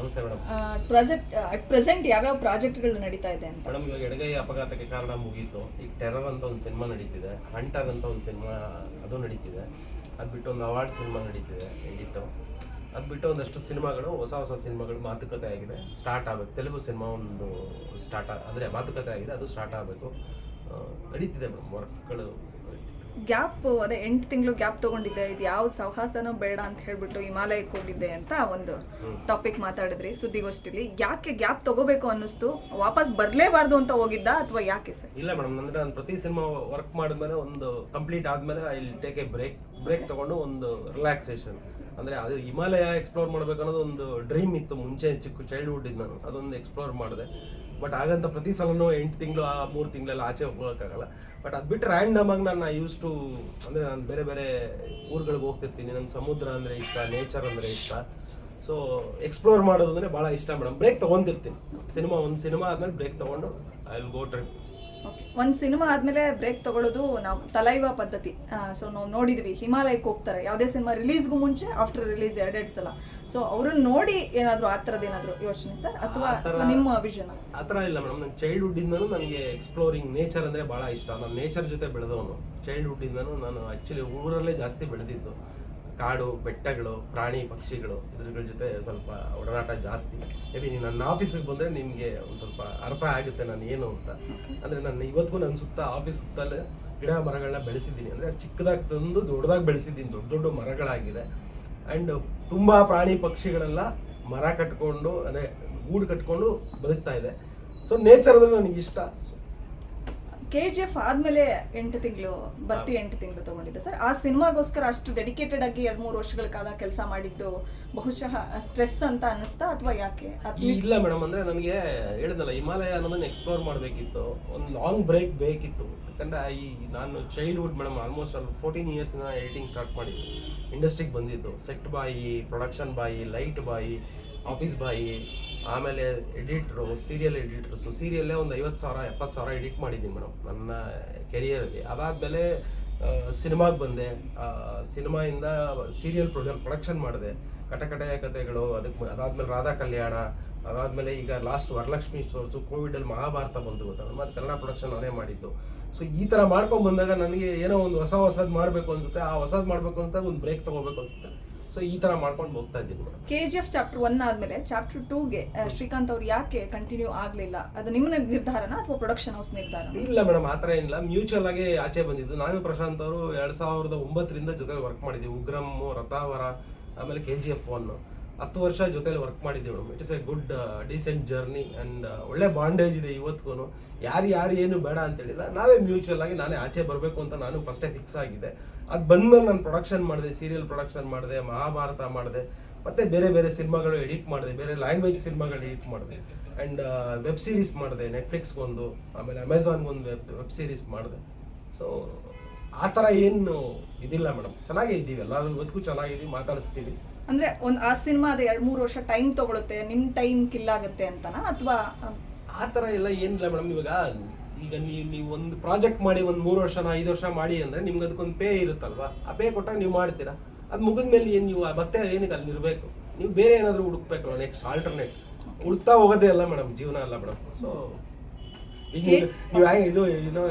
ನಮಸ್ತೆ madam. Present at present ಯಾವ್ಯಾವ ಪ್ರಾಜೆಕ್ಟ್ಗಳು ನಡೀತಾ ಇದೆ ಅಂತ? ಮೇಡಮ್ ಇವಾಗ ಎಡಗೈ ಅಪಘಾತಕ್ಕೆ ಕಾರಣ ಮುಗೀತು. ಈಗ ಟೆರರ್ ಅಂತ ಒಂದು ಸಿನಿಮಾ ನಡೀತಿದೆ. ಹಂಟರ್ ಅಂತ ಒಂದು ಸಿನಿಮಾ ಅದು ನಡೀತಿದೆ. ಅದು ಬಿಟ್ಟು ಒಂದು ಅವಾರ್ಡ್ ಸಿನಿಮಾ ನಡೀತಿದೆ ಎಡಿಟು ಅದು ಬಿಟ್ಟು ಒಂದಷ್ಟು ಸಿನಿಮಾಗಳು ಹೊಸ ಹೊಸ ಸಿನಿಮಾಗಳು ಮಾತುಕತೆ ಆಗಿದೆ. ಸ್ಟಾರ್ಟ್ ಆಗಬೇಕು. ತೆಲುಗು ಸಿನಿಮಾ ಒಂದು ಸ್ಟಾರ್ಟ್ ಅಂದರೆ ಮಾತುಕತೆ ಆಗಿದೆ ಅದು ಸ್ಟಾರ್ಟ್ ಆಗಬೇಕು. ನಡೀತಿದೆ ಮೇಡಮ್ ವರ್ಕ್ಗಳು ಗ್ಯಾಪ್ ಅದೇ ಎಂಟು ತಿಂಗಳು ಗ್ಯಾಪ್ ತಗೊಂಡಿದ್ದೆ. ಇದು ಯಾವ ಸಹವಾಸನೂ ಬೇಡ ಅಂತ ಹೇಳ್ಬಿಟ್ಟು ಹಿಮಾಲಯಕ್ಕೆ ಹೋಗಿದ್ದೆ ಅಂತ ಒಂದು ಟಾಪಿಕ್ ಮಾತಾಡಿದ್ರಿ ಸುದ್ದಿಗೋಷ್ಠಿಲಿ. ಯಾಕೆ ಗ್ಯಾಪ್ ತಗೋಬೇಕು ಅನ್ನಿಸ್ತು? ವಾಪಸ್ ಬರಲೇಬಾರ್ದು ಅಂತ ಹೋಗಿದ್ದ ಅಥವಾ ಯಾಕೆ ಸರ್? ಇಲ್ಲ ಮೇಡಮ್ ಅಂದ್ರೆ ನಾನು ಪ್ರತಿ ಸಿನಿಮಾ ವರ್ಕ್ ಮಾಡಿದ್ಮೇಲೆ ಒಂದು ಕಂಪ್ಲೀಟ್ ಆದ್ಮೇಲೆ I take a break break ತಗೊಂಡು ಒಂದು ರಿಲ್ಯಾಕ್ಸೇಷನ್ ಅಂದ್ರೆ ಅದು ಹಿಮಾಲಯ ಎಕ್ಸ್ಪ್ಲೋರ್ ಮಾಡ್ಬೇಕು ಅನ್ನೋದು ಒಂದು ಡ್ರೀಮ್ ಇತ್ತು ಮುಂಚೆ ಚಿಕ್ಕ ಚೈಲ್ಡ್ಹುಡ್ ಇದ್ದು ನಾನು. ಅದೊಂದು ಎಕ್ಸ್ಪ್ಲೋರ್ ಮಾಡಿದೆ. ಬಟ್ ಹಾಗಂತ ಪ್ರತಿ ಸಲನೂ ಎಂಟು ತಿಂಗಳು, ಆ ಮೂರು ತಿಂಗಳೆಲ್ಲ ಆಚೆ ಹೋಗೋಕ್ಕಾಗಲ್ಲ. ಬಟ್ ಅದು ಬಿಟ್ಟು ರ್ಯಾಂಡಮ್ ಆಗಿ ನಾನು ಯೂಸ್ ಟು ಅಂದರೆ ನಾನು ಬೇರೆ ಬೇರೆ ಊರುಗಳಿಗೆ ಹೋಗ್ತಿರ್ತೀನಿ. ನಂಗೆ ಸಮುದ್ರ ಅಂದರೆ ಇಷ್ಟ ನೇಚರ್ ಅಂದರೆ ಇಷ್ಟ. ಸೊ ಎಕ್ಸ್ಪ್ಲೋರ್ ಮಾಡೋದು ಅಂದರೆ ಭಾಳ ಇಷ್ಟ ಮೇಡಮ್ ಬ್ರೇಕ್ ತೊಗೊಂತಿರ್ತೀನಿ. ಸಿನಿಮಾ ಒಂದು ಸಿನಿಮಾ ಆದಮೇಲೆ ಬ್ರೇಕ್ ತೊಗೊಂಡು I will go trip okay ಒಂದು ಸಿನಿಮಾ ಆದಮೇಲೆ ಬ್ರೇಕ್ ತಗೊಳ್ಳೋದು ನಾವು ತಲೈವ ಪದ್ಧತಿ. ಸೊ ನಾವು ನೋಡಿದ್ವಿ ಹಿಮಾಲಯಕ್ಕೆ ಹೋಗ್ತಾರೆ. ಯಾವುದೇ ಸಿನಿಮಾ ರಿಲೀಸ್ಗೂ ಮುಂಚೆ ಆಫ್ಟರ್ ರಿಲೀಸ್ ಎರಡೆರಡು ಸಲ. ಸೊ ಅವ್ರನ್ನ ನೋಡಿ ಏನಾದರೂ ಆ ಥರದ್ದು ಏನಾದರೂ ಯೋಚನೆ ಸರ್? ಅಥವಾ ನಿಮ್ಮ ವಿಷನ್ ಆ ಥರ ಇಲ್ಲ ಮೇಡಮ್. ನನ್ನ ಚೈಲ್ಡ್ಹುಡ್ಡಿಂದನೂ ನನಗೆ ಎಕ್ಸ್ಪ್ಲೋರಿಂಗ್ ನೇಚರ್ ಅಂದರೆ ಭಾಳ ಇಷ್ಟ. ನಾನು ನೇಚರ್ ಜೊತೆ ಬೆಳೆದವನು. ಚೈಲ್ಡ್ಹುಡ್ಡಿಂದನೂ ನಾನು ಆ್ಯಕ್ಚುಲಿ ಊರಲ್ಲೇ ಜಾಸ್ತಿ ಬೆಳೆದಿದ್ದು. ಕಾಡು, ಬೆಟ್ಟಗಳು, ಪ್ರಾಣಿ, ಪಕ್ಷಿಗಳು ಇದ್ರ ಜೊತೆ ಸ್ವಲ್ಪ ಒಡನಾಟ ಜಾಸ್ತಿ. ಮೇಬಿ ನೀನು ನನ್ನ ಆಫೀಸಿಗೆ ಬಂದರೆ ನಿಮಗೆ ಒಂದು ಸ್ವಲ್ಪ ಅರ್ಥ ಆಗುತ್ತೆ ನಾನು ಏನು ಅಂತ. ಅಂದರೆ ನಾನು ಇವತ್ತಿಗೂ ನನ್ನ ಸುತ್ತ ಆಫೀಸ್ ಸುತ್ತಲೇ ಗಿಡ ಮರಗಳನ್ನ ಬೆಳೆಸಿದ್ದೀನಿ. ಅಂದರೆ ಚಿಕ್ಕದಾಗಿ ತಂದು ದೊಡ್ಡದಾಗಿ ಬೆಳೆಸಿದ್ದೀನಿ. ದೊಡ್ಡ ದೊಡ್ಡ ಮರಗಳಾಗಿದೆ. ಆ್ಯಂಡ್ ತುಂಬ ಪ್ರಾಣಿ ಪಕ್ಷಿಗಳೆಲ್ಲ ಮರ ಕಟ್ಕೊಂಡು, ಅದೇ ಗೂಡು ಕಟ್ಕೊಂಡು ಬದುಕ್ತಾ ಇದೆ. ಸೊ ನೇಚರ್ ಅಂದ್ರೆ ನನಗೆ ಇಷ್ಟ ಕೆ ಜಿ ಎಫ್ ಆದಮೇಲೆ ಎಂಟು ತಿಂಗಳು, ಬರ್ತಿ ಎಂಟು ತಿಂಗಳು ತಗೊಂಡಿದ್ದೆ ಸರ್. ಆ ಸಿನಿಮಾಗೋಸ್ಕರ ಅಷ್ಟು ಡೆಡಿಕೇಟೆಡ್ ಆಗಿ ಎರಡು ಮೂರು ವರ್ಷಗಳ ಕಾಲ ಕೆಲಸ ಮಾಡಿದ್ದು ಬಹುಶಃ ಸ್ಟ್ರೆಸ್ ಅಂತ ಅನ್ನಿಸ್ತಾ ಅಥವಾ ಯಾಕೆ? ಇಲ್ಲ ಮೇಡಮ್, ಅಂದ್ರೆ ನನಗೆ ಹೇಳಿದಲ್ಲ, ಹಿಮಾಲಯ ಅನ್ನೋದನ್ನ ಎಕ್ಸ್ಪ್ಲೋರ್ ಮಾಡಬೇಕಿತ್ತು. ಒಂದು ಲಾಂಗ್ ಬ್ರೇಕ್ ಬೇಕಿತ್ತು. ಯಾಕಂದ್ರೆ ಈ ನಾನು ಚೈಲ್ಡ್ಹುಡ್ ಮೇಡಮ್ ಆಲ್ಮೋಸ್ಟ್ ಅಲ್ಲಿ ಫೋರ್ಟೀನ್ ಇಯರ್ಸ್ನ ಎಡಿಟಿಂಗ್ ಸ್ಟಾರ್ಟ್ ಮಾಡಿದ್ದು. ಇಂಡಸ್ಟ್ರಿಗೆ ಬಂದಿದ್ದು. ಸೆಟ್ ಬಾಯಿ ಪ್ರೊಡಕ್ಷನ್ ಬಾಯಿ ಲೈಟ್ ಬಾಯಿ ಆಫೀಸ್ ಬಾಯಿ, ಆಮೇಲೆ ಎಡಿಟ್ರು ಸೀರಿಯಲ್ ಎಡಿಟ್ರಸ್ಸು ಸೀರಿಯಲ್ಲೇ ಒಂದು ಐವತ್ತು ಸಾವಿರ, ಎಪ್ಪತ್ತು ಸಾವಿರ ಎಡಿಟ್ ಮಾಡಿದ್ದೀನಿ ಮೇಡಮ್, ನನ್ನ ಕೆರಿಯರಲ್ಲಿ ಅದಾದಮೇಲೆ ಸಿನಿಮಾಗೆ ಬಂದೆ. ಸಿನಿಮಾಯಿಂದ ಸೀರಿಯಲ್ ಪ್ರೊಡ್ಯೂ ಪ್ರೊಡಕ್ಷನ್ ಮಾಡಿದೆ. ಕಟಕಟೆಯ ಕಥೆಗಳು ಅದಕ್ಕೆ ಅದಾದಮೇಲೆ ರಾಧಾ ಕಲ್ಯಾಣ, ಅದಾದಮೇಲೆ ಈಗ ಲಾಸ್ಟ್ ವರಲಕ್ಷ್ಮಿ ಸ್ಟೋರ್ಸು ಕೋವಿಡಲ್ಲಿ ಮಹಾಭಾರತ ಬಂತು ಗೊತ್ತಾ ಮತ್ತು ಕನ್ನಡ ಪ್ರೊಡಕ್ಷನ್ ನಾನೇ ಮಾಡಿದ್ದು. ಸೊ ಈ ಥರ ಮಾಡ್ಕೊಂಡು ಬಂದಾಗ ನನಗೆ ಏನೋ ಒಂದು ಹೊಸ ಹೊಸದು ಮಾಡಬೇಕು ಅನಿಸುತ್ತೆ. ಆ ಹೊಸದು ಮಾಡಬೇಕು ಅನ್ಸಿದಾಗ ಒಂದು ಬ್ರೇಕ್ ತೊಗೋಬೇಕು ಅನ್ಸುತ್ತೆ. ಸೊ ಈ ತರ ಮಾಡ್ಕೊಂಡು ಹೋಗ್ತಾ ಇದ್ದೀನಿ K G F chapter one ಆದಮೇಲೆ ಚಾಪ್ಟರ್ ಟೂಗೆ ಶ್ರೀಕಾಂತ್ ಅವ್ರು ಯಾಕೆ ಕಂಟಿನ್ಯೂ ಆಗಲಿಲ್ಲ? ಅದು ನಿಮ್ಮ ನಿರ್ಧಾರನ ಅಥವಾ ಪ್ರೊಡಕ್ಷನ್ ಹೌಸ್ ನಿರ್ಧಾರ ಇಲ್ಲ ಮೇಡಮ್ ಆ ಥರ ಏನಿಲ್ಲ. ಮ್ಯೂಚುವಲ್ ಆಗಿ ಆಚೆ ಬಂದಿದ್ದು. ನಾನು ಪ್ರಶಾಂತ್ ಅವರು ಎರಡು ಸಾವಿರದ ಒಂಬತ್ತರಿಂದ ಜೊತೆ ವರ್ಕ್ ಮಾಡಿದ್ದೀವಿ. ಉಗ್ರಮ್ಮು ರಥಾವರ ಆಮೇಲೆ ಕೆ ಜಿ ಎಫ್ ಒನ್ ಹತ್ತು ವರ್ಷ ಜೊತೆಲಿ ವರ್ಕ್ ಮಾಡಿದ್ದೀವಿ madam it is a good decent journey and ಒಳ್ಳೆ ಬಾಂಡೇಜ್ ಇದೆ ಇವತ್ತಿಗೂ ಯಾರು ಯಾರು ಏನು ಬೇಡ ಅಂತ ಹೇಳಿಲ್ಲ ನಾವೇ ಮ್ಯೂಚುವಲ್ ಆಗಿ ನಾನೇ ಆಚೆ ಬರಬೇಕು ಅಂತ ನಾನು ಫಸ್ಟೇ ಫಿಕ್ಸ್ ಆಗಿದೆ. ಅದು ಬಂದಮೇಲೆ ನಾನು ಪ್ರೊಡಕ್ಷನ್ ಮಾಡಿದೆ ಸೀರಿಯಲ್ ಪ್ರೊಡಕ್ಷನ್ ಮಾಡಿದೆ, ಮಹಾಭಾರತ ಮಾಡಿದೆ, ಮತ್ತೆ ಬೇರೆ ಬೇರೆ ಸಿನಿಮಾಗಳು ಎಡಿಟ್ ಮಾಡಿದೆ, ಬೇರೆ ಲ್ಯಾಂಗ್ವೇಜ್ ಸಿನಿಮಾಗಳು ಎಡಿಟ್ ಮಾಡಿದೆ ಆ್ಯಂಡ್ ವೆಬ್ ಸೀರೀಸ್ ಮಾಡಿದೆ ನೆಟ್ಫ್ಲಿಕ್ಸ್ಗೆ ಒಂದು ಆಮೇಲೆ ಅಮೆಝಾನ್ಗೆ ಒಂದು ವೆಬ್ ವೆಬ್ ಸೀರೀಸ್ ಮಾಡಿದೆ. ಸೊ ಆ ಥರ ಏನು ಇದಿಲ್ಲ ಮೇಡಮ್. ಚೆನ್ನಾಗೇ ಇದ್ದೀವಿ. ಎಲ್ಲರೂ ಇವತ್ತಿಗೂ ಚೆನ್ನಾಗಿದ್ದೀವಿ, ಮಾತಾಡಿಸ್ತೀವಿ. ಅಂದ್ರೆ ಒಂದು ಆ ಸಿನಿಮಾ ಅದು ಎರಡು ಮೂರು ವರ್ಷ ಟೈಮ್ ತಗೊಳುತ್ತೆ ನಿಮ್ಮ ಟೈಮ್ ಕಿಲ್ ಆಗುತ್ತೆ ಅಂತನಾ? ಅಥವಾ ಆ ಥರ ಎಲ್ಲ ಏನಿಲ್ಲ ಮೇಡಮ್ ಇವಾಗ ಈಗ ನೀವು ನೀವು ಒಂದು ಪ್ರಾಜೆಕ್ಟ್ ಮಾಡಿ ಒಂದು ಮೂರು ವರ್ಷನ ಐದು ವರ್ಷ ಮಾಡಿ ಅಂದರೆ ನಿಮ್ಗೆ ಅದಕ್ಕೊಂದು ಪೇ ಇರುತ್ತಲ್ವಾ? ಆ ಪೇ ಕೊಟ್ಟಾಗ ನೀವು ಮಾಡ್ತೀರಾ? ಅದು ಮುಗಿದ ಮೇಲೆ ಏನು ನೀವು ಮತ್ತೆ ಏನಕ್ಕೆ ಅಲ್ಲಿ ಇರಬೇಕು? ನೀವು ಬೇರೆ ಏನಾದರೂ ಹುಡುಕ್ಬೇಕು ನೆಕ್ಸ್ಟ್ ಆಲ್ಟರ್ನೇಟ್ ಹುಡುಕ್ತಾ ಹೋಗೋದೇ ಅಲ್ಲ ಮೇಡಮ್ ಜೀವನ ಅಲ್ಲ ಮೇಡಮ್. ಸೊ ಈಗ ನೀವು ಹ್ಯಾಂಗೆ ಇದು ಏನೋ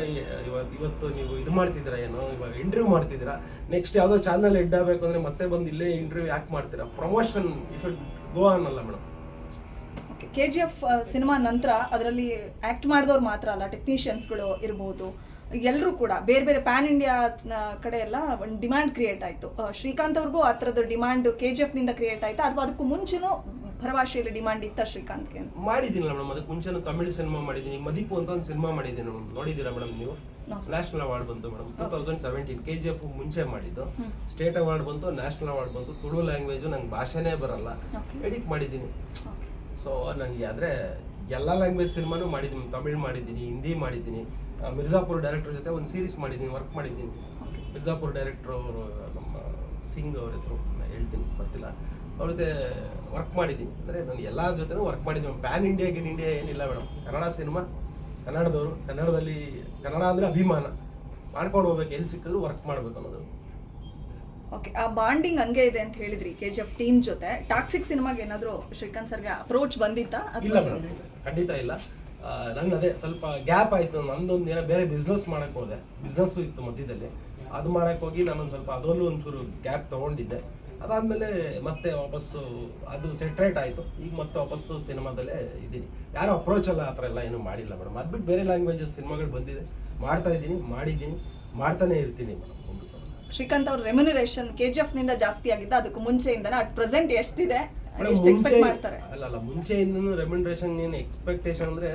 ಇವತ್ತು ಇವತ್ತು ನೀವು ಇದು ಮಾಡ್ತಿದ್ದೀರಾ ಏನೋ ಇವಾಗ ಇಂಟರ್ವ್ಯೂ ಮಾಡ್ತಿದ್ದೀರಾ? ನೆಕ್ಸ್ಟ್ ಯಾವುದೋ ಚಾನಲ್ ಹೆಡ್ ಆಗಬೇಕು ಅಂದರೆ ಮತ್ತೆ ಬಂದು ಇಲ್ಲೇ ಇಂಟರ್ವ್ಯೂ ಯಾಕೆ ಮಾಡ್ತೀರಾ? Promotion you should go on ಅಲ್ಲ madam K G F cinema ನಂತರ ಅದರಲ್ಲಿ ಆ್ಯಕ್ಟ್ ಮಾಡಿದವ್ರು ಮಾತ್ರ ಅಲ್ಲ ಟೆಕ್ನಿಷಿಯನ್ಸ್ಗಳು ಇರ್ಬೋದು. ಎಲ್ಲರೂ ಕೂಡ ಬೇರೆ ಬೇರೆ ಪ್ಯಾನ್ ಇಂಡಿಯಾ ಕಡೆ ಎಲ್ಲ ಒಂದು ಡಿಮ್ಯಾಂಡ್ ಕ್ರಿಯೇಟ್ ಆಯಿತು. ಶ್ರೀಕಾಂತ್ ಅವ್ರಿಗೂ ಆ ಥರದ್ದು ಡಿಮ್ಯಾಂಡ್ ಕೆ ಜಿ ಎಫ್ನಿಂದ ಕ್ರಿಯೇಟ್ ಆಯಿತು? ಅಥವಾ ಅದಕ್ಕೂ ಮುಂಚೆನೂ ಭರಭಾಷೆಯಲ್ಲಿ ಡಿಮ್ಯಾಂಡ್ ಇತ್ತ ಶ್ರೀಕಾಂತ್ಗೆ ಅಂತ. ಮಾಡಿದ್ದೀನಲ್ಲ ಮೇಡಮ್ ಅದಕ್ಕೆ ಮುಂಚೆ ತಮಿಳ್ ಸಿನಿಮಾ ಮಾಡಿದ್ದೀನಿ ಮದಿಪು ಅಂತ ಒಂದು ಸಿನಿಮಾ ಮಾಡಿದ್ದೀನಿ ಮೇಡಮ್ ನೋಡಿದ್ದೀರಾ ಮೇಡಮ್ ನೀವು? ನ್ಯಾಷನಲ್ ಅವಾರ್ಡ್ ಬಂತು madam two thousand seventeen K G F ಮುಂಚೆ ಮಾಡಿದ್ದು. ಸ್ಟೇಟ್ ಅವಾರ್ಡ್ ಬಂತು ನ್ಯಾಷನಲ್ ಅವಾರ್ಡ್ ಬಂತು ತುಳು ಲ್ಯಾಂಗ್ವೇಜು ನಂಗೆ ಭಾಷೆನೇ ಬರಲ್ಲ. ಎಡಿಟ್ ಮಾಡಿದ್ದೀನಿ. ಸೊ ನನಗೆ ಆದರೆ ಎಲ್ಲ ಲ್ಯಾಂಗ್ವೇಜ್ ಸಿನಿಮಾನು ಮಾಡಿದ್ದೀನಿ ತಮಿಳ್ ಮಾಡಿದ್ದೀನಿ ಹಿಂದಿ ಮಾಡಿದ್ದೀನಿ ಮಿರ್ಜಾಪುರ್ ಡೈರೆಕ್ಟರ್ ಜೊತೆ ಒಂದು ಸೀರೀಸ್ ಮಾಡಿದ್ದೀನಿ ವರ್ಕ್ ಮಾಡಿದ್ದೀನಿ. ಮಿರ್ಜಾಪುರ್ ಡೈರೆಕ್ಟರ್ ಅವರು ನಮ್ಮ ಸಿಂಗ್ ಅವ್ರ ಹೆಸರು ಹೇಳ್ತೀನಿ ಬರ್ತಿಲ್ಲ. ಅವ್ರ ಜೊತೆ ವರ್ಕ್ ಮಾಡಿದ್ದೀನಿ ಅಂದರೆ ನಾನು ಎಲ್ಲರ ಜೊತೆನೂ ವರ್ಕ್ ಮಾಡಿದ್ದೀನಿ ಪ್ಯಾನ್ ಇಂಡಿಯಾ ಗಿನ್ ಇಂಡಿಯಾ ಏನಿಲ್ಲ ಮೇಡಮ್ ಕನ್ನಡ ಸಿನಿಮಾ ಕನ್ನಡದವರು ಕನ್ನಡದಲ್ಲಿ ಕನ್ನಡ ಅಂದರೆ ಅಭಿಮಾನ. ಮಾಡ್ಕೊಂಡು ಹೋಗ್ಬೇಕು ಎಲ್ಲಿ ಸಿಕ್ಕಿದ್ರು ವರ್ಕ್ ಮಾಡಬೇಕು ಅನ್ನೋದು. ಓಕೆ ಆ ಬಾಂಡಿಂಗ್ ಹಂಗೆ ಇದೆ ಅಂತ ಹೇಳಿದ್ರಿ ಕೆ ಜಿ ಎಫ್ ಟೀಮ್ ಜೊತೆ. ಟಾಕ್ಸಿಕ್ ಸಿನಿಮಾಗೆ ಏನಾದರೂ ಶ್ರೀಕಾಂತ್ ಸರ್ಗೆ ಅಪ್ರೋಚ್ ಬಂದಿತ್ತಾ? ಇಲ್ಲ ಮೇಡಮ್ ಖಂಡಿತ ಇಲ್ಲ. ನಂದು ಅದೇ ಸ್ವಲ್ಪ ಗ್ಯಾಪ್ ಆಯಿತು. ನಂದೊಂದು ಏನೋ ಬೇರೆ ಬಿಸ್ನೆಸ್ ಮಾಡಕ್ ಹೋದೆ. ಬಿಸ್ನೆಸ್ಸು ಇತ್ತು ಮಧ್ಯದಲ್ಲಿ. ಅದು ಮಾಡಕ್ ಹೋಗಿ ನಾನೊಂದು ಸ್ವಲ್ಪ ಅದರಲ್ಲೂ ಒಂಚೂರು ಗ್ಯಾಪ್ ತಗೊಂಡಿದ್ದೆ. ಅದಾದಮೇಲೆ ಮತ್ತೆ ವಾಪಸ್ಸು ಅದು ಸೆಟ್ರೇಟ್ ಆಯಿತು. ಈಗ ಮತ್ತೆ ವಾಪಸ್ಸು ಸಿನಿಮಾದಲ್ಲೇ ಇದ್ದೀನಿ. ಯಾರು ಅಪ್ರೋಚ್ ಅಲ್ಲ, ಆ ಥರ ಎಲ್ಲ ಏನು ಮಾಡಿಲ್ಲ ಮೇಡಮ್. ಅದು ಬಿಟ್ಟು ಬೇರೆ ಲ್ಯಾಂಗ್ವೇಜಸ್ ಸಿನಿಮಾಗಳು ಬಂದಿದೆ. ಮಾಡ್ತಾ ಇದ್ದೀನಿ, ಮಾಡಿದ್ದೀನಿ, ಮಾಡ್ತಾನೆ ಇರ್ತೀನಿ ಮೇಡಮ್ ಶ್ರೀಕಾಂತ್ ಅವ್ರ ರೆಮ್ಯುನರೇಷನ್ ಕೆ ಜಿ ಎಫ್ನಿಂದ ಜಾಸ್ತಿ ಆಗಿದ್ದ. ಅದಕ್ಕೆ ಮುಂಚೆಯಿಂದನೇ? ಅಟ್ ಪ್ರೆಸೆಂಟ್ ಎಷ್ಟಿದೆ? ಎಷ್ಟು ಎಕ್ಸ್ಪೆಕ್ಟ್ ಮಾಡ್ತಾರೆ. ಅಲ್ಲ ಅಲ್ಲ ಮುಂಚೆಯಿಂದನೂ ರೆಮ್ಯುನರೇಷನ್ ಏನು ಎಕ್ಸ್ಪೆಕ್ಟೇಷನ್ ಅಂದ್ರೆ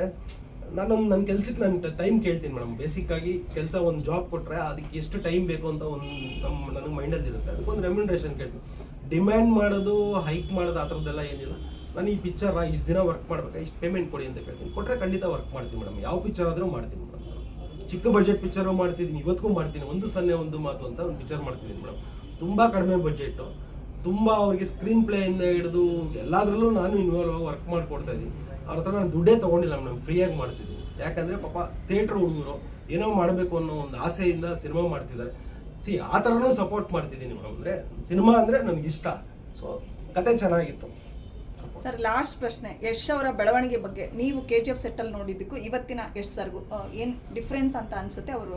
ನಾನು ನನ್ನ ಕೆಲ್ಸಕ್ಕೆ ನಾನು ಟೈಮ್ ಕೇಳ್ತೀನಿ ಮೇಡಮ್. ಬೇಸಿಕ್ ಆಗಿ ಕೆಲಸ ಒಂದು ಜಾಬ್ ಕೊಟ್ಟರೆ ಅದಕ್ಕೆ ಎಷ್ಟು ಟೈಮ್ ಬೇಕು ಅಂತ ಒಂದು ನಮ್ಮ ನನಗೆ ಮೈಂಡಲ್ಲಿ ಇರುತ್ತೆ. ಅದಕ್ಕೊಂದು ರೆಮ್ಯುನರೇಷನ್ ಕೇಳ್ತೀನಿ. ಡಿಮ್ಯಾಂಡ್ ಮಾಡೋದು ಹೈಕ್ ಮಾಡೋದು ಆ ಥರದ್ದೆಲ್ಲ ಏನಿಲ್ಲ. ನಾನು ಈ ಪಿಕ್ಚರ್ ಇಷ್ಟು ದಿನ ವರ್ಕ್ ಮಾಡ್ಬೇಕಾ? ಇಷ್ಟು ಪೇಮೆಂಟ್ ಕೊಡಿ ಅಂತ ಕೇಳ್ತೀನಿ. ಕೊಟ್ಟರೆ ಖಂಡಿತ ವರ್ಕ್ ಮಾಡ್ತೀನಿ ಮೇಡಮ್. ಯಾವ ಪಿಕ್ಚರ್ ಆದರೂ ಮಾಡ್ತೀನಿ ಮೇಡಮ್. ಚಿಕ್ಕ ಬಜೆಟ್ ಪಿಕ್ಚರು ಮಾಡ್ತಿದ್ದೀನಿ. ಇವತ್ತಿಗೂ ಮಾಡ್ತೀನಿ. ಒಂದು ಸೊನ್ನೆ ಒಂದು ಮಾತು ಅಂತ ಒಂದು ಪಿಕ್ಚರ್ ಮಾಡ್ತಿದ್ದೀನಿ ಮೇಡಮ್. ತುಂಬ ಕಡಿಮೆ ಬಜೆಟ್ಟು ತುಂಬ ಅವ್ರಿಗೆ ಸ್ಕ್ರೀನ್ ಪ್ಲೇಯಿಂದ ಹಿಡಿದು ಎಲ್ಲದರಲ್ಲೂ ನಾನು ಇನ್ವಾಲ್ವ್ ಆಗಿ ವರ್ಕ್ ಮಾಡಿಕೊಡ್ತಾ ಇದ್ದೀನಿ. ಅವ್ರ ಹತ್ರ ನಾನು ದುಡ್ಡೇ ತೊಗೊಂಡಿಲ್ಲ ಮೇಡಮ್ ಫ್ರೀಯಾಗಿ ಮಾಡ್ತಿದ್ದೀನಿ. ಯಾಕಂದರೆ ಪಾಪ ಥಿಯೇಟ್ರ್ ಹುಡುಗರು ಏನೋ ಮಾಡಬೇಕು ಅನ್ನೋ ಒಂದು ಆಸೆಯಿಂದ ಸಿನಿಮಾ ಮಾಡ್ತಿದ್ದಾರೆ. ಸಿ ಆ ಥರನೂ ಸಪೋರ್ಟ್ ಮಾಡ್ತಿದ್ದೀನಿ ಮೇಡಮ್ ಅಂದರೆ ಸಿನಿಮಾ ಅಂದರೆ ನನಗಿಷ್ಟ. ಸೊ ಕತೆ ಚೆನ್ನಾಗಿತ್ತು. ಸರ್ ಲಾಸ್ಟ್ ಪ್ರಶ್ನೆ. ಯಶ್ ಅವರ ಬೆಳವಣಿಗೆ ಬಗ್ಗೆ. ನೀವು ಕೆ ಜಿ ಎಫ್ ಸೆಟ್ಟಲ್ಲಿ ನೋಡಿದ್ದಕ್ಕೂ ಇವತ್ತಿನ ಯಶ್ ಸರ್ಗೂ ಏನು ಡಿಫ್ರೆನ್ಸ್ ಅಂತ ಅನ್ಸುತ್ತೆ? ಅವರು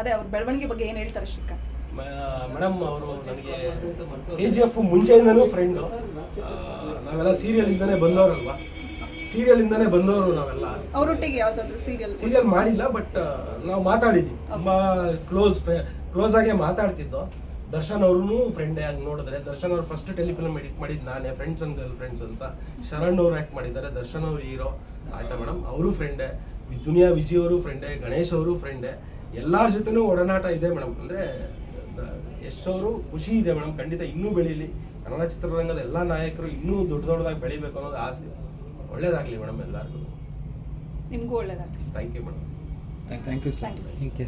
ಅದೇ ಅವ್ರ ಬೆಳವಣಿಗೆ ಬಗ್ಗೆ ಏನು ಹೇಳ್ತಾರೆ ಶ್ರೀಕಾಂತ್? ಮೇಡಮ್ ಅವರು ನನಗೆ ಕೆ ಜಿ ಎಫ್ ಮುಂಚೆಯಿಂದನೂ ಫ್ರೆಂಡು ನಾವೆಲ್ಲ ಸೀರಿಯಲ್ ಇಂದನೇ ಬಂದವರಲ್ವಾ? ಸೀರಿಯಲ್ ಇಂದನೇ ಬಂದವರು ನಾವೆಲ್ಲ. ಅವರೊಟ್ಟಿಗೆ ಯಾವ್ದಾದ್ರು ಸೀರಿಯಲ್ ಸೀರಿಯಲ್ ಮಾಡಿಲ್ಲ ಬಟ್ ನಾವು ಮಾತಾಡಿದ್ವಿ. ತುಂಬಾ ಕ್ಲೋಸ್ ಕ್ಲೋಸ್ ಆಗೇ ಮಾತಾಡ್ತಿದ್ದೋ. ದರ್ಶನ್ ಅವ್ರೂ ಫ್ರೆಂಡೇ ಆಗಿ ನೋಡಿದ್ರೆ ದರ್ಶನ್ ಅವ್ರು ಫಸ್ಟ್ ಟೆಲಿಫಿಲಮ್ ಎಡಿಟ್ ಮಾಡಿದ್ದು ನಾನೇ ಫ್ರೆಂಡ್ಸ್ ಅಂಡ್ ಗರ್ಲ್ ಫ್ರೆಂಡ್ಸ್ ಅಂತ. ಶರಣ್ ಅವ್ರು ಆ್ಯಕ್ಟ್ ಮಾಡಿದ್ದಾರೆ ದರ್ಶನ್ ಅವ್ರು ಹೀರೋ ಆಯ್ತಾ ಮೇಡಮ್? ಅವರು ಫ್ರೆಂಡೇ ದುನಿಯಾ ವಿಜಯ್ ಅವರು ಫ್ರೆಂಡೇ ಗಣೇಶ್ ಅವರು ಫ್ರೆಂಡೇ ಎಲ್ಲರ ಜೊತೆನೂ ಒಡನಾಟ ಇದೆ ಮೇಡಮ್. ಅಂದರೆ ಯಶ್ ಅವರು ಖುಷಿ ಇದೆ ಮೇಡಮ್. ಖಂಡಿತ ಇನ್ನೂ ಬೆಳೀಲಿ ಕನ್ನಡ ಚಿತ್ರರಂಗದ ಎಲ್ಲ ನಾಯಕರು ಇನ್ನೂ ದೊಡ್ಡ ದೊಡ್ಡದಾಗಿ ಬೆಳಿಬೇಕು ಅನ್ನೋದು ಆಸೆ. ಒಳ್ಳೇದಾಗಲಿ ಮೇಡಮ್ ಎಲ್ಲರಿಗೂ. ನಿಮಗೂ ಒಳ್ಳೇದಾಗಲಿ. Thank you madam thank you sir you, sir. Thank you